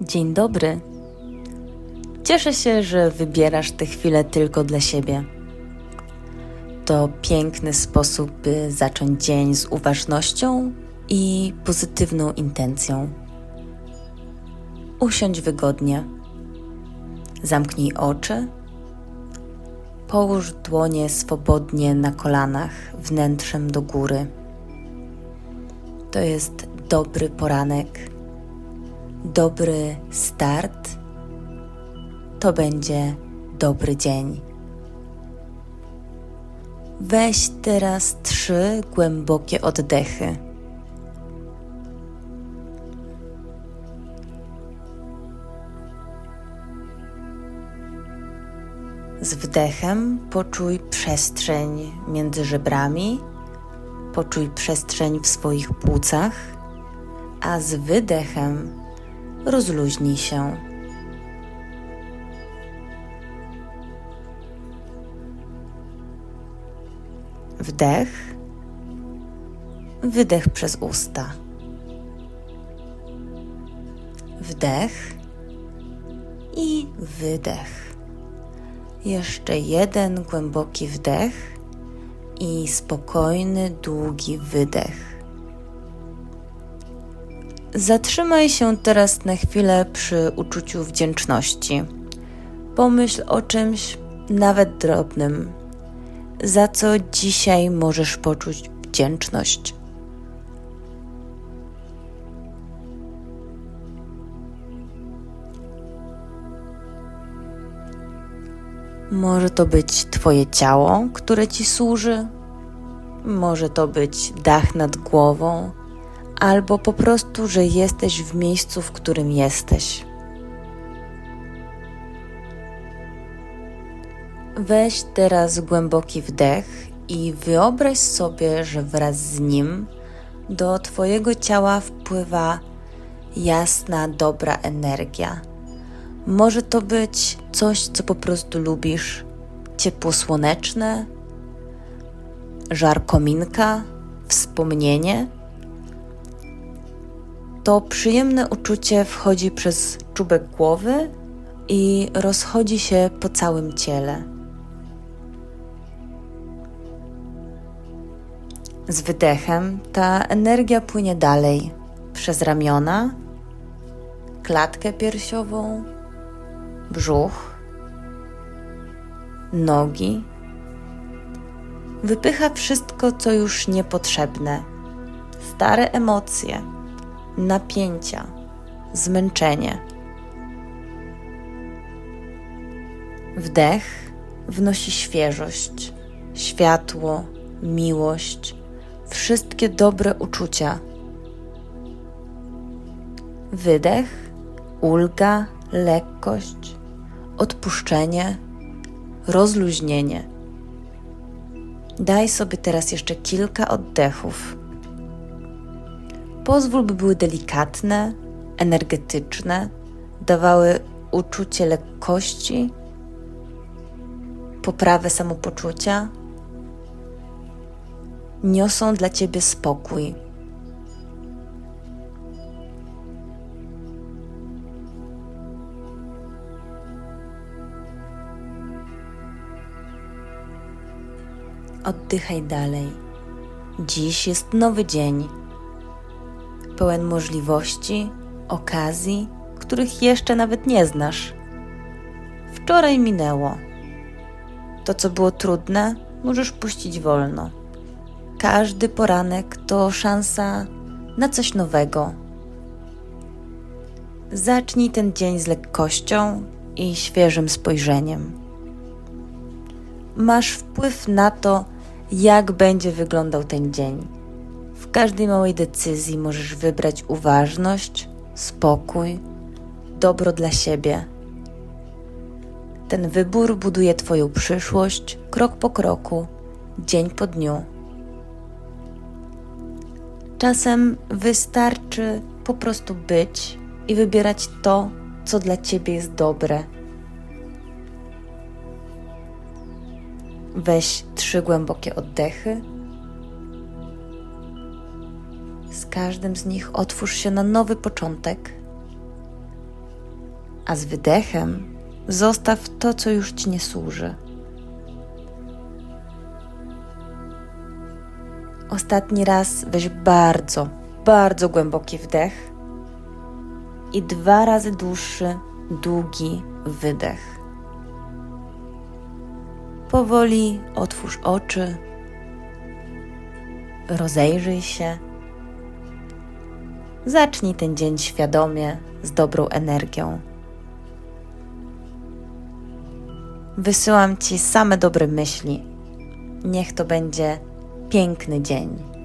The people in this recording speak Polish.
Dzień dobry. Cieszę się, że wybierasz tę chwilę tylko dla siebie. To piękny sposób, by zacząć dzień z uważnością i pozytywną intencją. Usiądź wygodnie. Zamknij oczy. Połóż dłonie swobodnie na kolanach, wnętrzem do góry. To jest dobry poranek, dobry start. To będzie dobry dzień. Weź teraz trzy głębokie oddechy. Z wdechem poczuj przestrzeń między żebrami, poczuj przestrzeń w swoich płucach, a z wydechem rozluźnij się. Wdech, wydech przez usta. Wdech i wydech. Jeszcze jeden głęboki wdech i spokojny, długi wydech. Zatrzymaj się teraz na chwilę przy uczuciu wdzięczności. Pomyśl o czymś, nawet drobnym, za co dzisiaj możesz poczuć wdzięczność. Może to być Twoje ciało, które Ci służy, może to być dach nad głową, albo po prostu, że jesteś w miejscu, w którym jesteś. Weź teraz głęboki wdech i wyobraź sobie, że wraz z nim do Twojego ciała wpływa jasna, dobra energia. Może to być coś, co po prostu lubisz, ciepło słoneczne, żar kominka, wspomnienie. To przyjemne uczucie wchodzi przez czubek głowy i rozchodzi się po całym ciele. Z wydechem ta energia płynie dalej przez ramiona, klatkę piersiową, brzuch, nogi. Wypycha wszystko, co już niepotrzebne. Stare emocje, napięcia, zmęczenie. Wdech wnosi świeżość, światło, miłość, wszystkie dobre uczucia. Wydech, ulga, lekkość, odpuszczenie, rozluźnienie. Daj sobie teraz jeszcze kilka oddechów. Pozwól, by były delikatne, energetyczne, dawały uczucie lekkości, poprawę samopoczucia, niosą dla ciebie spokój. Oddychaj dalej. Dziś jest nowy dzień, pełen możliwości, okazji, których jeszcze nawet nie znasz. Wczoraj minęło. To, co było trudne, możesz puścić wolno. Każdy poranek to szansa na coś nowego. Zacznij ten dzień z lekkością i świeżym spojrzeniem. Masz wpływ na to, jak będzie wyglądał ten dzień. Każdej małej decyzji możesz wybrać uważność, spokój, dobro dla siebie. Ten wybór buduje Twoją przyszłość krok po kroku, dzień po dniu. Czasem wystarczy po prostu być i wybierać to, co dla Ciebie jest dobre. Weź trzy głębokie oddechy. Każdym z nich otwórz się na nowy początek. a z wydechem zostaw to, co już ci nie służy. Ostatni raz weź bardzo, bardzo głęboki wdech i dwa razy dłuższy, długi wydech. Powoli otwórz oczy, rozejrzyj się. Zacznij ten dzień świadomie, z dobrą energią. Wysyłam Ci same dobre myśli. Niech to będzie piękny dzień.